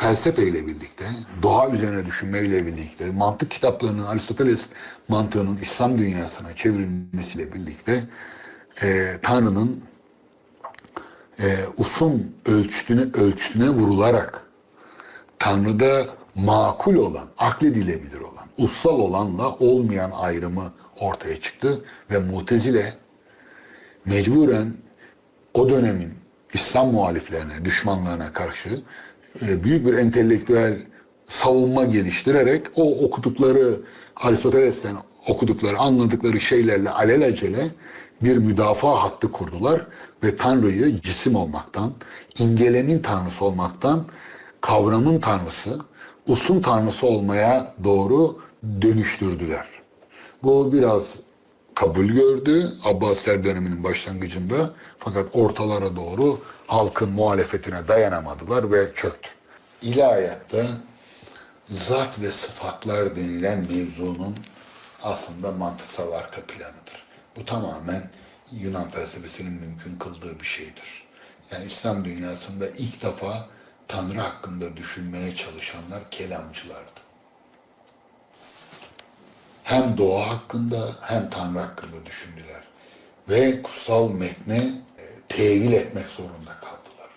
felsefeyle birlikte, doğa üzerine düşünmeyle birlikte, mantık kitaplarının Aristoteles mantığının İslam dünyasına çevrilmesiyle birlikte e, Tanrı'nın e, usun ölçütüne ölçütüne vurularak Tanrı'da makul olan, akledilebilir olan, ussal olanla olmayan ayrımı ortaya çıktı ve Mutezile mecburen o dönemin İslam muhaliflerine, düşmanlarına karşı büyük bir entelektüel savunma geliştirerek o okudukları Aristoteles'ten okudukları, anladıkları şeylerle alelacele bir müdafaa hattı kurdular ve Tanrı'yı cisim olmaktan, imgelemin tanrısı olmaktan kavramın tanrısı, usun tanrısı olmaya doğru dönüştürdüler. Bu biraz kabul gördü Abbasiler döneminin başlangıcında fakat ortalara doğru halkın muhalefetine dayanamadılar ve çöktü. İlahiyatta zat ve sıfatlar denilen mevzunun aslında mantıksal arka planıdır. Bu tamamen Yunan felsefesinin mümkün kıldığı bir şeydir. Yani İslam dünyasında ilk defa Tanrı hakkında düşünmeye çalışanlar kelamcılardı. Hem doğa hakkında hem Tanrı hakkında düşündüler. Ve kutsal metne tevil etmek zorunda kaldılar.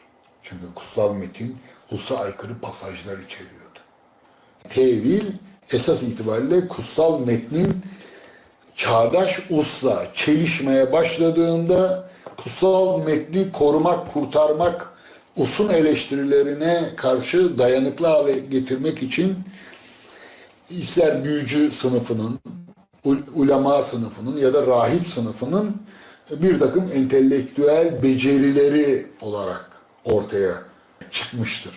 Çünkü kutsal metin Hus'a aykırı pasajlar içeriyordu. Tevil esas itibariyle kutsal metnin çağdaş usla çelişmeye başladığında kutsal metni korumak, kurtarmak, usun eleştirilerine karşı dayanıklı hale getirmek için ister büyücü sınıfının, ul- ulema sınıfının ya da rahip sınıfının bir takım entelektüel becerileri olarak ortaya çıkmıştır.